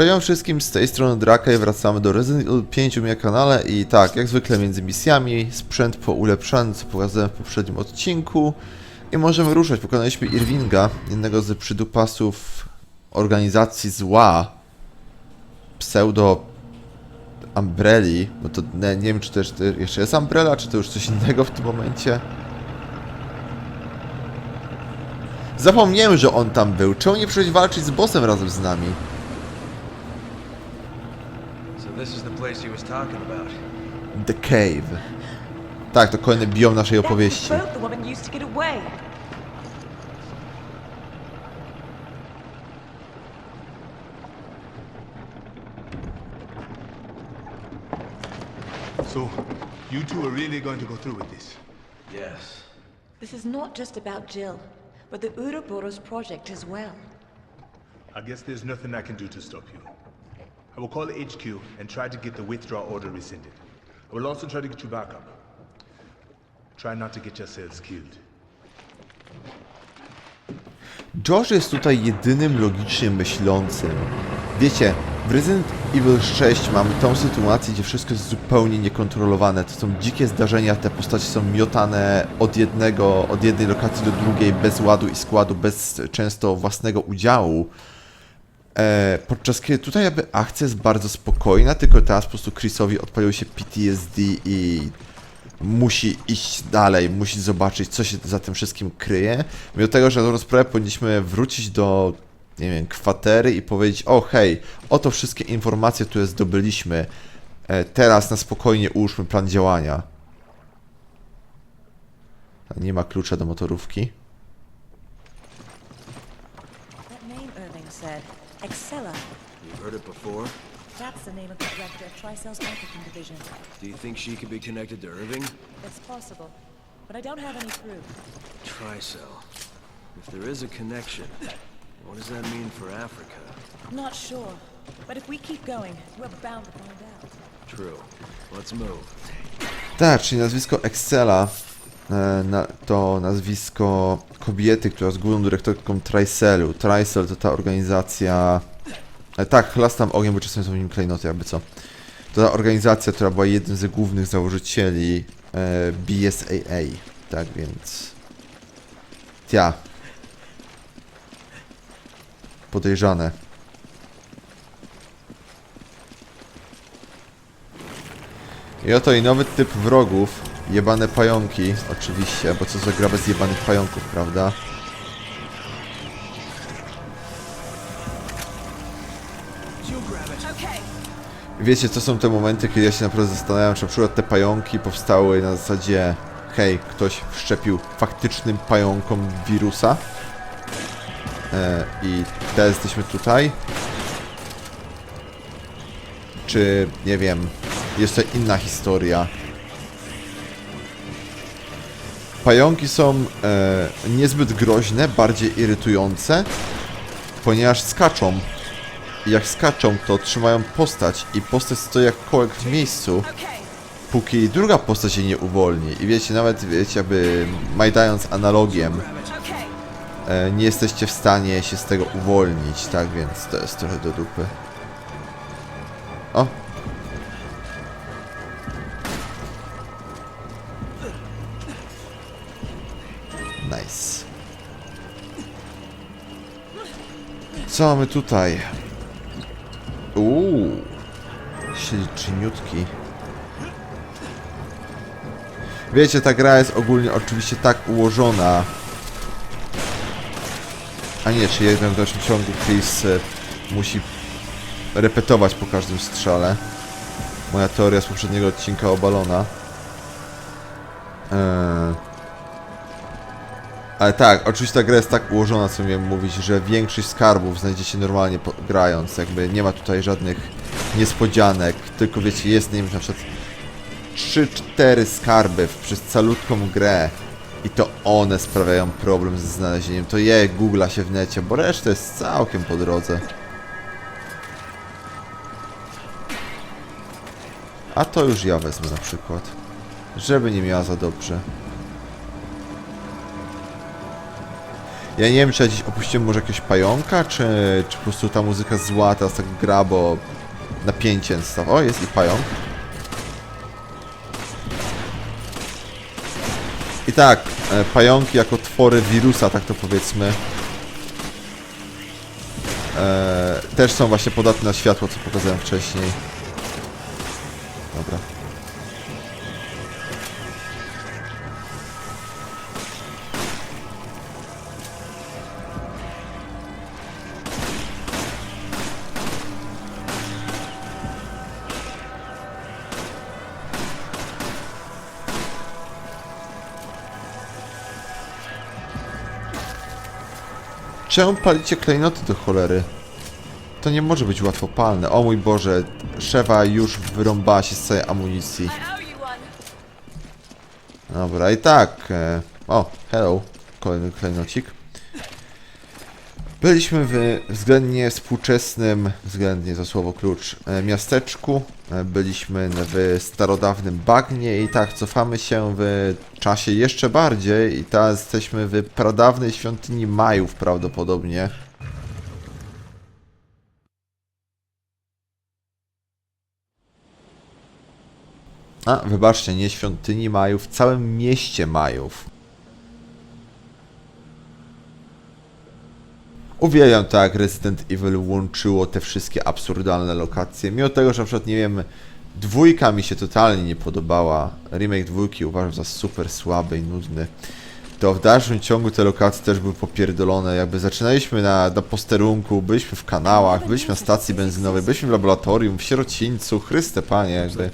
Cześć wszystkim, z tej strony Draka i wracamy do Resident Evil 5 u mnie na kanale i tak, jak zwykle między misjami, sprzęt poulepszany, co pokazałem w poprzednim odcinku i możemy ruszać. Pokonaliśmy Irvinga, jednego z przydupasów organizacji zła, pseudo Umbrelli, bo to nie, nie wiem czy też jeszcze jest Umbrella, czy to już coś innego w tym momencie. Zapomniałem, że on tam był. Czemu nie przyjść walczyć z bossem razem z nami? So this is the place he was talking about. The Cave. Tak, to kolejny biom naszej That's the opowieści. boat the woman used to get away. So, you two are really going to go through with this? Yes. This is not just about Jill, but the Ouroboros project as well. I guess there's nothing I can do to stop you. I will call HQ and try to get the withdrawal order rescinded. I will also try to get you back up. Try not to get yourselves killed. Josh jest tutaj jedynym logicznie myślącym. Wiecie, w Resident Evil 6 mamy tą sytuację, gdzie wszystko jest zupełnie niekontrolowane. To są dzikie zdarzenia, te postacie są miotane od jednego, od jednej lokacji do drugiej, bez ładu i składu, bez często własnego udziału. E, podczas kiedy tutaj jakby akcja jest bardzo spokojna, tylko teraz po prostu Chrisowi odpalił się PTSD i musi iść dalej, musi zobaczyć, co się za tym wszystkim kryje. Mimo tego, że na tą rozprawę powinniśmy wrócić do, nie wiem, kwatery i powiedzieć, o hej, oto wszystkie informacje, które zdobyliśmy, e, teraz na spokojnie ułóżmy plan działania. Nie ma klucza do motorówki. Excella. You've heard it before? That's the name of the director of Tricell's African division. Do you think she could be connected to Irving? It's possible. But I don't have any proof. Tricell. If there is a connection, what does that mean for Africa? Not sure. But if we keep going, we're bound to find out. True. Let's move. Tak, czyli nazwisko Excela e, na, to nazwisko kobiety, która jest główną dyrektorką Tricelu. Tricel to ta organizacja... E, tak, chlastam ogniem, bo czasem są w nim klejnoty, jakby co. To ta organizacja, która była jednym z głównych założycieli e, BSAA. Tak więc... Tia. Podejrzane. I oto i nowy typ wrogów. Jebane pająki, oczywiście, bo co za gra bez jebanych pająków, prawda? Wiecie, co są te momenty, kiedy ja się naprawdę zastanawiam, czy na przykład te pająki powstały na zasadzie hej, ktoś wszczepił faktycznym pająkom wirusa e, i teraz jesteśmy tutaj czy nie wiem, to inna historia. Pająki są e, niezbyt groźne, bardziej irytujące, ponieważ skaczą. I jak skaczą, to trzymają postać i postać stoi jak kołek w miejscu, póki druga postać się nie uwolni. I wiecie, nawet wiecie, jakby majdając analogiem, e, nie jesteście w stanie się z tego uwolnić, tak więc to jest trochę do dupy. O! Co mamy tutaj? Uuu. Śliczyniutki. Wiecie, ta gra jest ogólnie oczywiście tak ułożona. A nie, czy jednak w dalszym ciągu Chris e, musi repetować po każdym strzale. Moja teoria z poprzedniego odcinka obalona. Eee. Ale tak, oczywiście ta gra jest tak ułożona, co miałem mówić, że większość skarbów znajdziecie normalnie grając, jakby nie ma tutaj żadnych niespodzianek, tylko wiecie, jest wiem, na przykład 3-4 skarby przez calutką grę i to one sprawiają problem ze znalezieniem. To je googla się w necie, bo reszta jest całkiem po drodze. A to już ja wezmę na przykład. Żeby nie miała za dobrze. Ja nie wiem, czy ja gdzieś opuściłem może jakiegoś pająka, czy, czy po prostu ta muzyka zła teraz tak gra, bo napięcie staw. O, jest i pająk. I tak, e, pająki jako twory wirusa, tak to powiedzmy, e, też są właśnie podatne na światło, co pokazałem wcześniej. Dobra. Czemu palicie klejnoty do cholery? To nie może być łatwopalne. O mój Boże, szewa już wyrąbała się z całej amunicji. Dobra, i tak. E, o, hello. Kolejny klejnocik. Byliśmy w względnie współczesnym, względnie to słowo klucz, e, miasteczku. E, Byliśmy w starodawnym bagnie i tak cofamy się w czasie jeszcze bardziej i teraz jesteśmy w pradawnej świątyni Majów prawdopodobnie. A, wybaczcie, nie świątyni Majów, w całym mieście Majów. Uwielbiam to, jak Resident Evil łączyło te wszystkie absurdalne lokacje. Mimo tego, że na przykład, nie wiem, dwójka mi się totalnie nie podobała. Remake dwójki uważam za super słaby i nudny. To w dalszym ciągu te lokacje też były popierdolone. Jakby zaczynaliśmy na, na posterunku, byliśmy w kanałach, byliśmy na stacji benzynowej, byliśmy w laboratorium, w sierocińcu, Chryste Panie, jakby.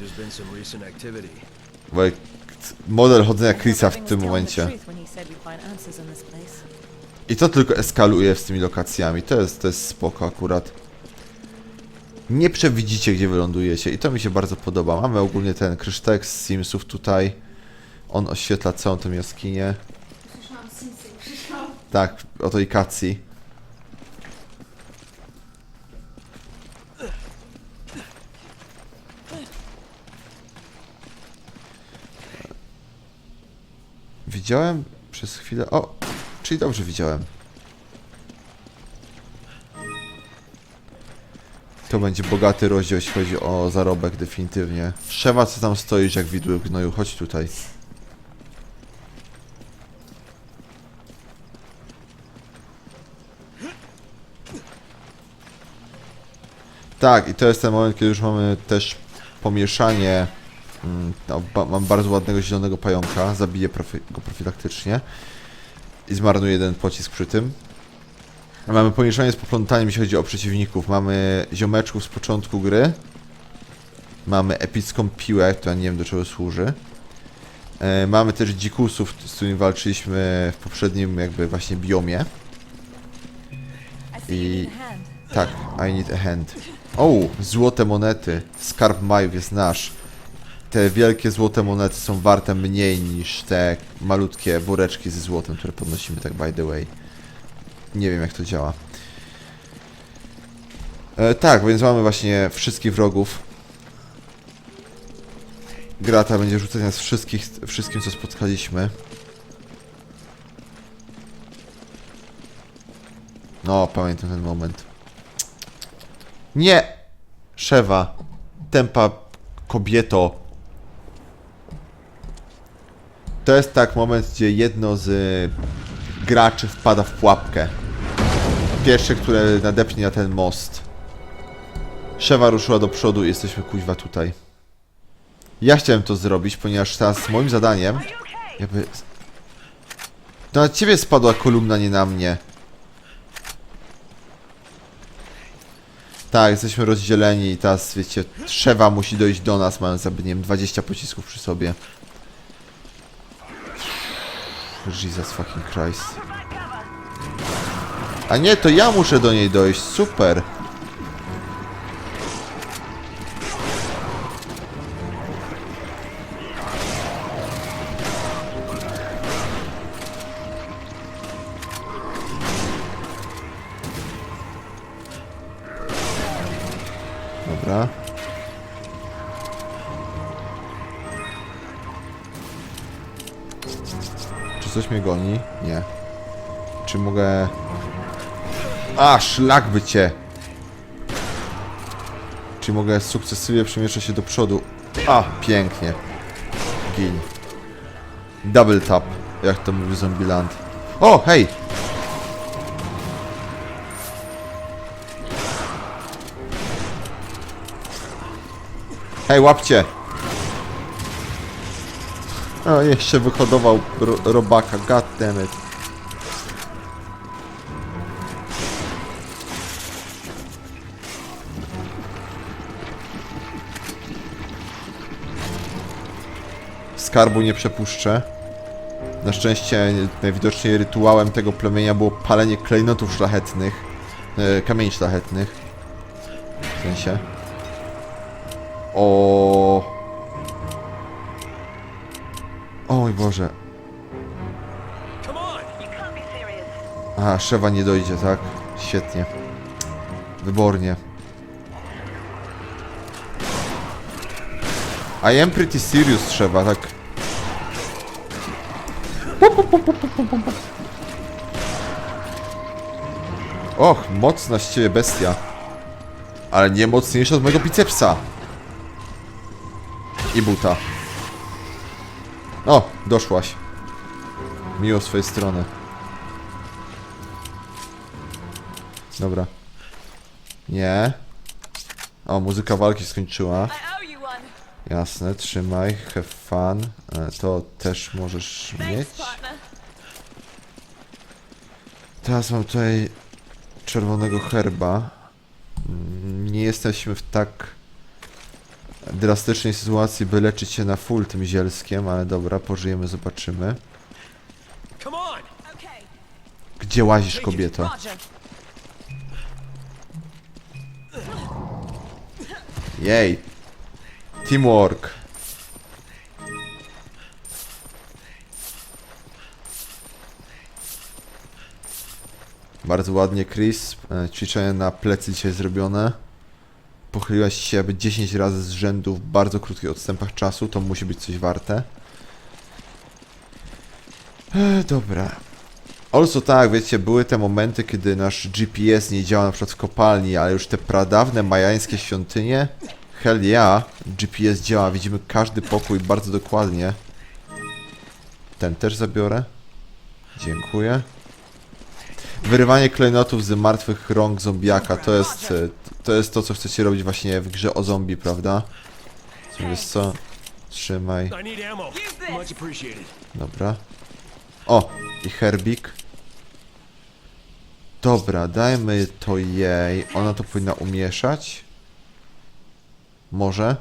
model chodzenia Chrisa w tym momencie. I to tylko eskaluje z tymi lokacjami. To jest, to jest spoko akurat. Nie przewidzicie, gdzie wylądujecie i to mi się bardzo podoba. Mamy ogólnie ten krysztek z Simsów tutaj. On oświetla całą tę jaskinię. Simsy. Tak, oto i Katsi. Widziałem przez chwilę... O! Czyli dobrze widziałem. To będzie bogaty rozdział, jeśli chodzi o zarobek, definitywnie. Szewa, co tam stoisz jak widły gnoju? Chodź tutaj. Tak, i to jest ten moment, kiedy już mamy też pomieszanie. Mm, No, ba mam bardzo ładnego zielonego pająka, zabiję profi go profilaktycznie i zmarnuję jeden pocisk przy tym. Mamy pomieszanie z poplątaniem, jeśli chodzi o przeciwników. Mamy ziomeczków z początku gry. Mamy epicką piłę, która nie wiem do czego służy. E, mamy też dzikusów, z którymi walczyliśmy w poprzednim jakby właśnie biomie. I. Tak, I need a hand. O, złote monety. Skarb Majów jest nasz. Te wielkie złote monety są warte mniej niż te malutkie woreczki ze złotem, które podnosimy tak by the way. Nie wiem jak to działa. E, tak, więc mamy właśnie wszystkich wrogów. Grata będzie rzucać nas wszystkich, wszystkim co spotkaliśmy. No, pamiętam ten moment. Nie! Szewa. Tempa kobieto. To jest tak moment, gdzie jedno z y, graczy wpada w pułapkę. Pierwsze, które nadepnie na ten most. Szewa ruszyła do przodu i jesteśmy kuźwa tutaj. Ja chciałem to zrobić, ponieważ teraz moim zadaniem... Jakby... To na ciebie spadła kolumna, nie na mnie. Tak, jesteśmy rozdzieleni i teraz, wiecie, Trzewa musi dojść do nas, mając jakby, nie wiem, 20 pocisków przy sobie. Jesus fucking Christ. A nie, to ja muszę do niej dojść, super. Coś mnie goni? Nie. Czy mogę... A, szlak by cię! Czy mogę sukcesywnie przemieszczać się do przodu? A, pięknie. Gin. Double tap, jak to mówi Zombieland. O, hej! Hej, łapcie! O, jeszcze wyhodował ro robaka, god damn. Skarbu nie przepuszczę. Na szczęście najwidoczniej rytuałem tego plemienia było palenie klejnotów szlachetnych. E, kamieni szlachetnych. W sensie. O. Boże. A, Szewa nie dojdzie, tak? Świetnie. Wybornie. I am pretty serious, Szewa, tak? Och, mocna z ciebie bestia. Ale nie mocniejsza od mojego bicepsa. I buta. O, doszłaś. Miło z twojej strony. Dobra. Nie. O, muzyka walki skończyła. Jasne, trzymaj, have fun. E, To też możesz mieć. Teraz mam tutaj czerwonego herba. Nie jesteśmy w tak drastycznej sytuacji, by leczyć się na full tym zielskiem, ale dobra, pożyjemy, zobaczymy. Gdzie łazisz, kobieto? Jej! Teamwork! Bardzo ładnie, Chris. E, Ćwiczenie na plecy dzisiaj zrobione. Pochyliłaś się aby 10 razy z rzędu w bardzo krótkich odstępach czasu. To musi być coś warte. E, dobra. Also tak, wiecie, były te momenty, kiedy nasz GPS nie działa na przykład w kopalni, ale już te pradawne majańskie świątynie, hell yeah, GPS działa, widzimy każdy pokój bardzo dokładnie. Ten też zabiorę. Dziękuję. Wyrywanie klejnotów z martwych rąk zombiaka, to jest, e, to jest to, co chcecie robić właśnie w grze o zombie, prawda? Wiesz co? Trzymaj. Dobra. O! I herbik. Dobra, dajmy to jej. Ona to powinna umieszać. Może?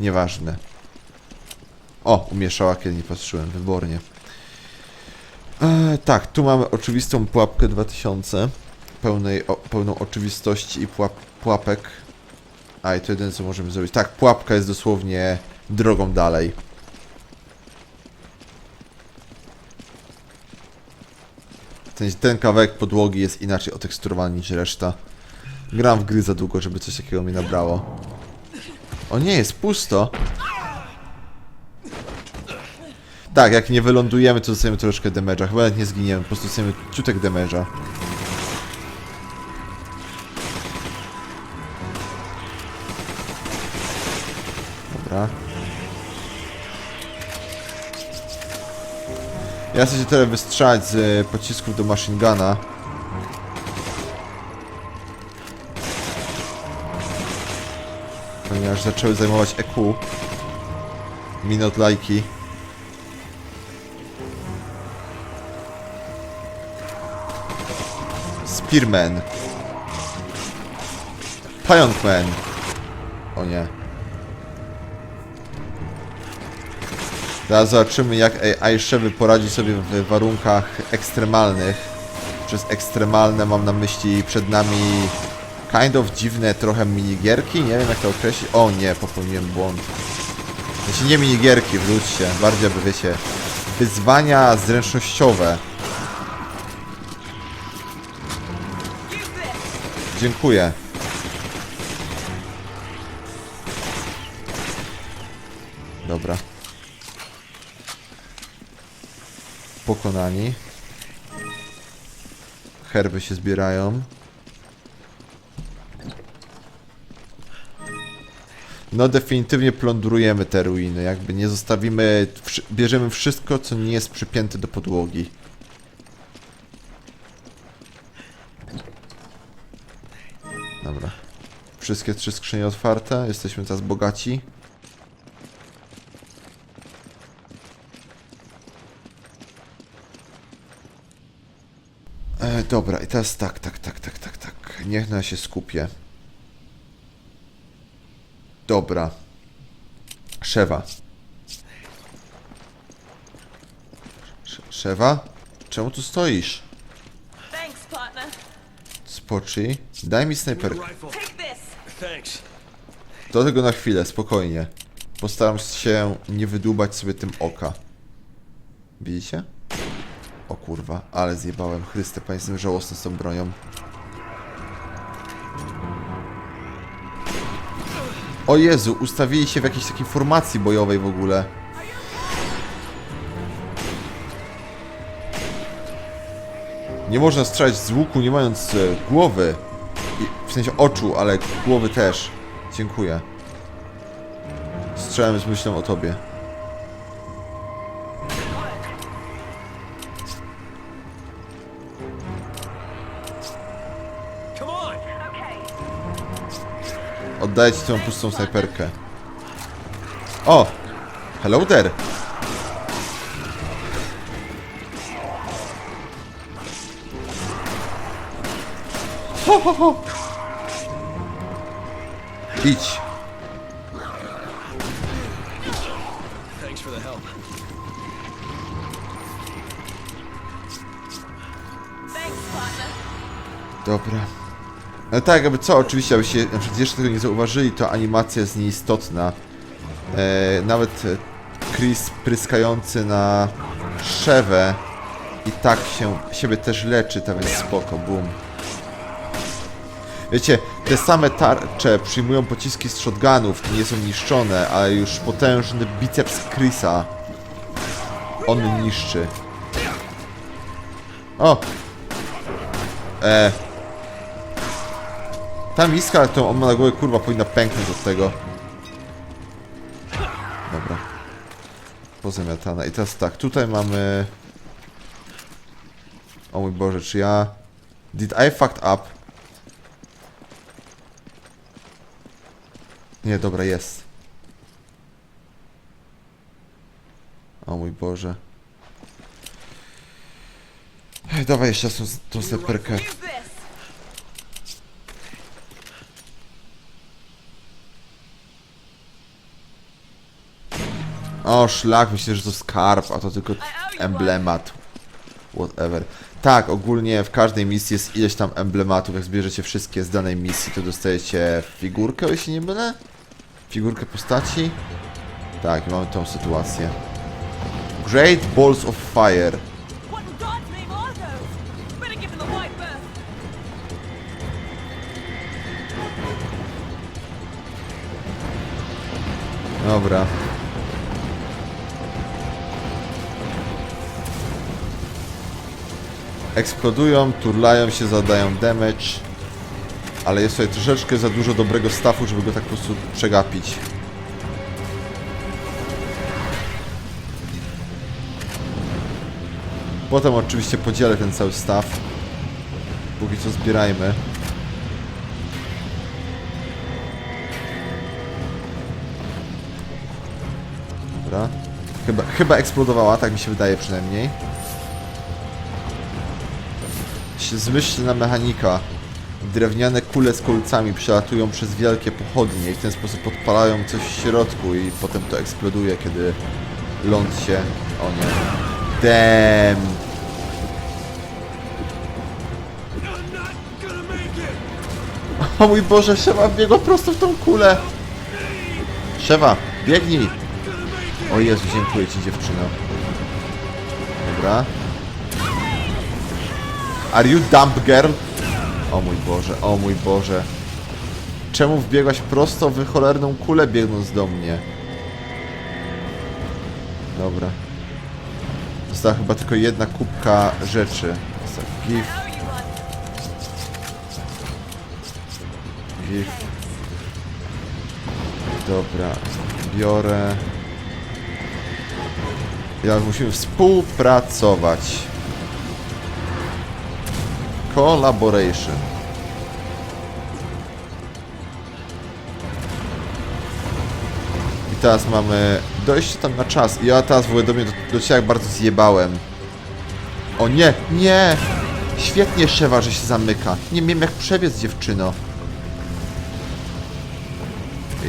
Nieważne. O, umieszała, kiedy nie patrzyłem. Wybornie. E, tak, tu mamy oczywistą pułapkę 2000. Pełnej, o, pełną oczywistości i pułap, pułapek. A, i to jedyne, co możemy zrobić. Tak, pułapka jest dosłownie drogą dalej. Ten, ten kawałek podłogi jest inaczej oteksturowany niż reszta. Gram w gry za długo, żeby coś takiego mi nabrało. O nie, jest pusto. Tak, jak nie wylądujemy, to dostajemy troszkę damage'a. Chyba nawet nie zginiemy, po prostu dostajemy ciutek damage'a. Dobra. Ja chcę się teraz wystrzelać z e, pocisków do machine guna. Ponieważ zaczęły zajmować EQ. Minut lajki. Spearman. Pająkman. O nie. Teraz zobaczymy jak Aishewy poradzi sobie w warunkach ekstremalnych. Przez ekstremalne mam na myśli przed nami kind of dziwne trochę minigierki, nie wiem jak to określić. O nie, popełniłem błąd. Znaczy nie minigierki, wróćcie, bardziej aby wiecie, wyzwania zręcznościowe. Dziękuję. Dobra. herby się zbierają. No definitywnie plądrujemy te ruiny, jakby nie zostawimy, bierzemy wszystko, co nie jest przypięte do podłogi. Wszystkie trzy skrzynie otwarte, jesteśmy teraz bogaci. E, dobra, i teraz tak, tak, tak, tak, tak, tak. Niech na się skupię. Dobra. Szewa. Sz- Szewa? Czemu tu stoisz? Spocznij. Daj mi snajperkę. Do tego na chwilę, spokojnie. Postaram się nie wydłubać sobie tym oka. Widzicie? O kurwa, ale zjebałem. Chryste, jestem żałosny z tą bronią. O Jezu, ustawili się w jakiejś takiej formacji bojowej w ogóle. Nie można strzelać z łuku nie mając e, głowy. W sensie oczu, ale głowy też. Dziękuję. Strzelałem z myślą o tobie. Oddaję ci tą pustą snajperkę. O! Hello there! Ho, ho, ho! Idź! Dobra. No tak, jakby co, oczywiście, abyście na przykład jeszcze tego nie zauważyli, to animacja jest nieistotna. E, nawet Chris pryskający na szewę i tak się siebie też leczy, tak więc spoko, boom. Wiecie, te same tarcze przyjmują pociski z shotgunów, nie są niszczone, ale już potężny biceps Chrisa on niszczy. O! E, ta miska, którą on ma na głowie, kurwa, powinna pęknąć od tego. Dobra. Pozamiatana. I teraz tak, tutaj mamy... O mój Boże, czy ja... Did I fucked up? Nie, dobra, jest. O mój Boże. Ej, Dawaj jeszcze tą, tą this. O, szlak, myślę, że to skarb, a to tylko emblemat. Whatever. Tak, ogólnie w każdej misji jest ileś tam emblematów. Jak zbierzecie wszystkie z danej misji, to dostajecie figurkę, się nie mylę? Figurkę postaci? Tak, mamy tą sytuację. Great Balls of Fire. Dobra. Eksplodują, turlają się, zadają damage. Ale jest tutaj troszeczkę za dużo dobrego staffu, żeby go tak po prostu przegapić. Potem oczywiście podzielę ten cały staff. Póki co zbierajmy. Dobra. Chyba, chyba eksplodowała, tak mi się wydaje przynajmniej. Zmyślna mechanika. Drewniane kule z kolcami przelatują przez wielkie pochodnie i w ten sposób podpalają coś w środku i potem to eksploduje, kiedy ląd się... O nie. Damn. O mój Boże, Szewa biegła prosto w tą kulę. Szewa, biegnij. O Jezu, dziękuję Ci dziewczyno. Dobra. Are you dump girl? O mój Boże, o mój Boże. Czemu wbiegłaś prosto w cholerną kulę biegnąc do mnie? Dobra. Została chyba tylko jedna kubka rzeczy. Gif. Gif. Dobra. Biorę. Ja musimy współpracować. Collaboration. I teraz mamy dojście tam na czas. I ja teraz w ogóle do mnie do, do ciebie jak bardzo zjebałem. O nie, nie! Świetnie Szewa, że się zamyka. Nie wiem jak przebiec dziewczyno.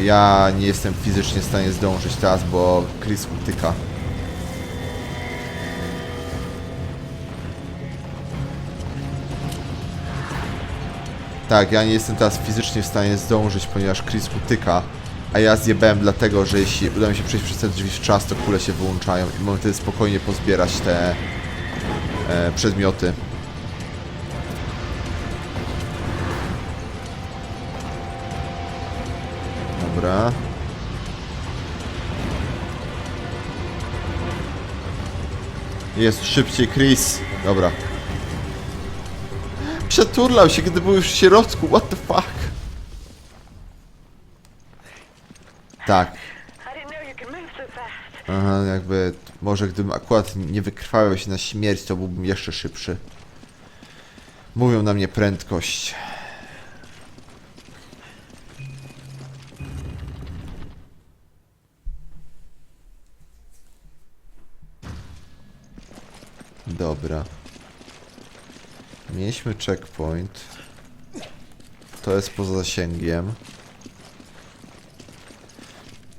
Ja nie jestem fizycznie w stanie zdążyć teraz, bo Chris utyka. Tak, ja nie jestem teraz fizycznie w stanie zdążyć, ponieważ Chris utyka. A ja zjebałem dlatego, że jeśli uda mi się przejść przez te drzwi w czas, to kule się wyłączają i mogę wtedy spokojnie pozbierać te e, przedmioty. Dobra. Jest szybciej Chris. Dobra. Przeturlał się, gdy był już w środku. What the fuck? Tak. Aha, jakby może gdybym akurat nie wykrwawiał się na śmierć, to byłbym jeszcze szybszy. Mówią na mnie prędkość. Dobra. Mieliśmy checkpoint. To jest poza zasięgiem.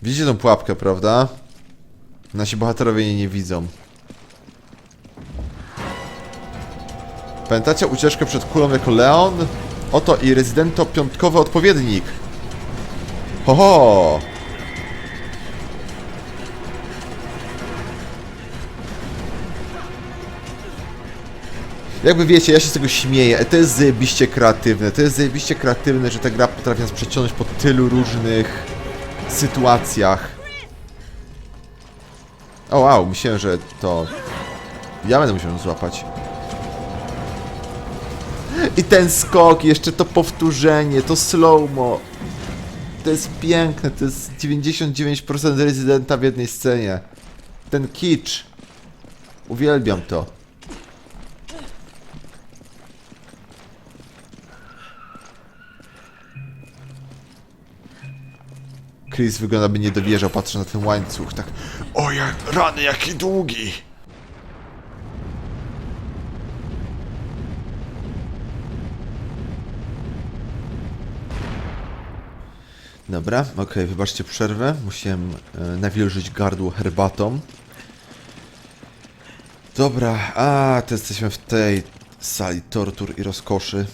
Widzicie tą pułapkę, prawda? Nasi bohaterowie jej nie widzą. Pamiętacie ucieczkę przed kulą jako Leon? Oto i rezydento piątkowy odpowiednik. Ho ho! Jakby wiecie, ja się z tego śmieję. To jest zajebiście kreatywne. To jest zajebiście kreatywne, że ta gra potrafi nas przeciągnąć po tylu różnych sytuacjach. O wow, myślałem, że to... Ja będę musiał ją złapać. I ten skok, jeszcze to powtórzenie, to slow-mo. To jest piękne, to jest 99% rezydenta w jednej scenie. Ten kicz. Uwielbiam to. Chris wygląda by nie dowierzał, patrzę na ten łańcuch, tak O jak, rany, jaki długi! Dobra, okej, wybaczcie przerwę. Musiałem e, nawilżyć gardło herbatą. Dobra, a to jesteśmy w tej sali tortur i rozkoszy.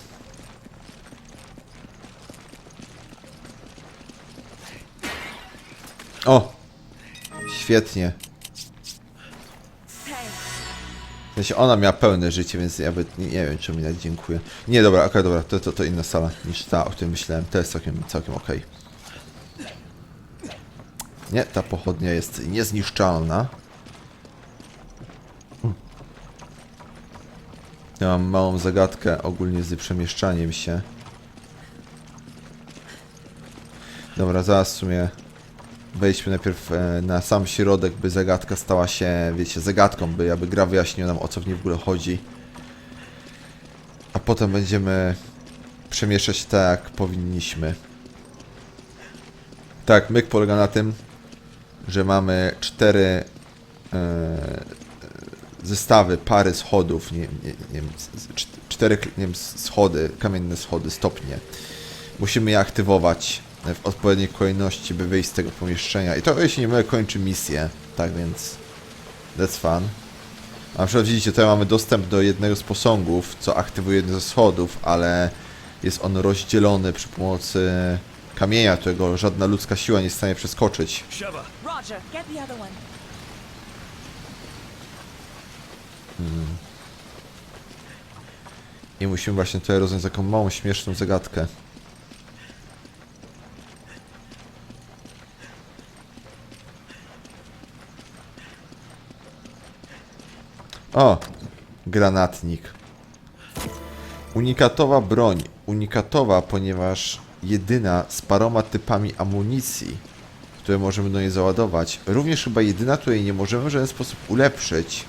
O! Świetnie. W sensie ona miała pełne życie, więc ja by, nie, nie wiem, czy mi tak dziękuję. Nie, dobra, okej, dobra, to, to, to inna sala niż ta, o której myślałem. To jest całkiem, całkiem okej. Nie, ta pochodnia jest niezniszczalna. Ja mam małą zagadkę ogólnie z przemieszczaniem się. Dobra, zaraz w sumie wejdźmy najpierw e, na sam środek, by zagadka stała się, wiecie, zagadką, by aby gra wyjaśniła nam o co w niej w ogóle chodzi. A potem będziemy przemieszczać tak, jak powinniśmy. Tak, myk polega na tym, że mamy cztery e, zestawy, pary schodów, nie, nie, nie cztery nie wiem, schody, kamienne schody, stopnie. Musimy je aktywować w odpowiedniej kolejności, by wyjść z tego pomieszczenia. I to, jeśli nie mylę, kończy misję. Tak więc, that's fun. A na przykład widzicie, tutaj mamy dostęp do jednego z posągów, co aktywuje jeden ze schodów, ale jest on rozdzielony przy pomocy kamienia, którego żadna ludzka siła nie jest w stanie przeskoczyć. Sheva, Roger, get the other one. I musimy właśnie tutaj rozwiązać taką małą, śmieszną zagadkę. O! Granatnik. Unikatowa broń. Unikatowa, ponieważ jedyna z paroma typami amunicji, które możemy do niej załadować. Również chyba jedyna, której nie możemy w żaden sposób ulepszyć.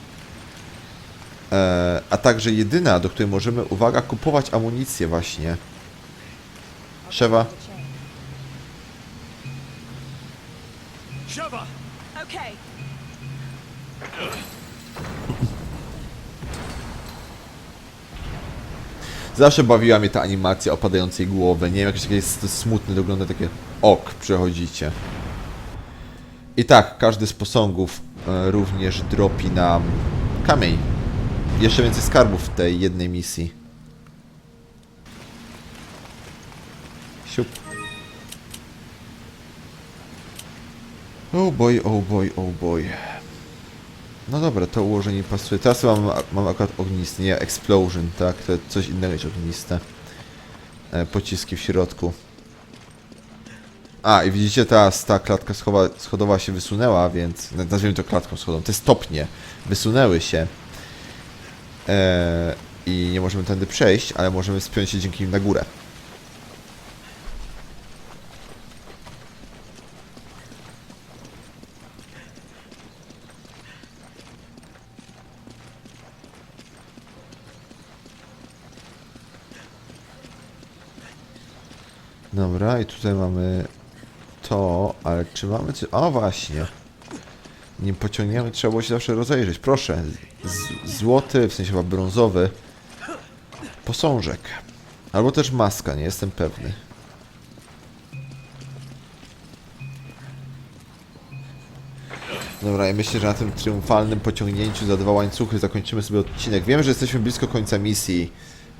E, a także jedyna, do której możemy, uwaga, kupować amunicję właśnie. Szewa. Sheva! Okay. Zawsze bawiła mnie ta animacja opadającej głowy. Nie wiem, jakieś takie jest smutne, wygląda takie ok, przechodzicie. I tak, każdy z posągów e, również dropi nam kamień. Jeszcze więcej skarbów w tej jednej misji. Siup. Oh boy, oh boy, oh boy. No dobra, to ułożenie pasuje. Teraz mam, mam akurat ognisty, nie explosion, tak? To coś innego niż ogniste. E, pociski w środku. A, i widzicie, teraz ta klatka schowa, schodowa się wysunęła, więc na- nazwijmy to klatką schodową. Te stopnie wysunęły się. E, I nie możemy tędy przejść, ale możemy spiąć się dzięki nim na górę. Dobra, i tutaj mamy to, ale czy mamy coś... O, właśnie. Nim pociągniemy, trzeba było się zawsze rozejrzeć. Proszę, złoty, w sensie chyba brązowy posążek. Albo też maska, nie jestem pewny. Dobra, i myślę, że na tym triumfalnym pociągnięciu za dwa łańcuchy zakończymy sobie odcinek. Wiem, że jesteśmy blisko końca misji,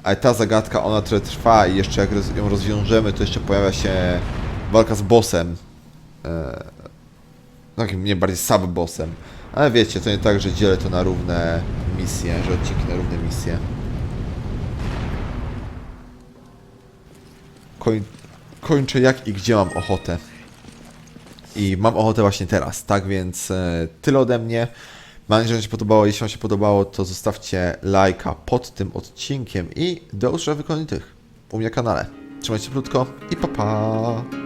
ale ta zagadka, ona trochę trwa i jeszcze jak ją rozwiążemy, to jeszcze pojawia się walka z bossem. Eee, takim nie bardziej sub-bossem. Ale wiecie, to nie tak, że dzielę to na równe misje, że odcinki na równe misje. Koń, kończę jak i gdzie mam ochotę. I mam ochotę właśnie teraz, tak więc e, tyle ode mnie. Mam nadzieję, że się podobało. Jeśli Wam się podobało, to zostawcie lajka pod tym odcinkiem i do usłyszenia w kolejnych u mnie kanale. Trzymajcie krótko i pa pa!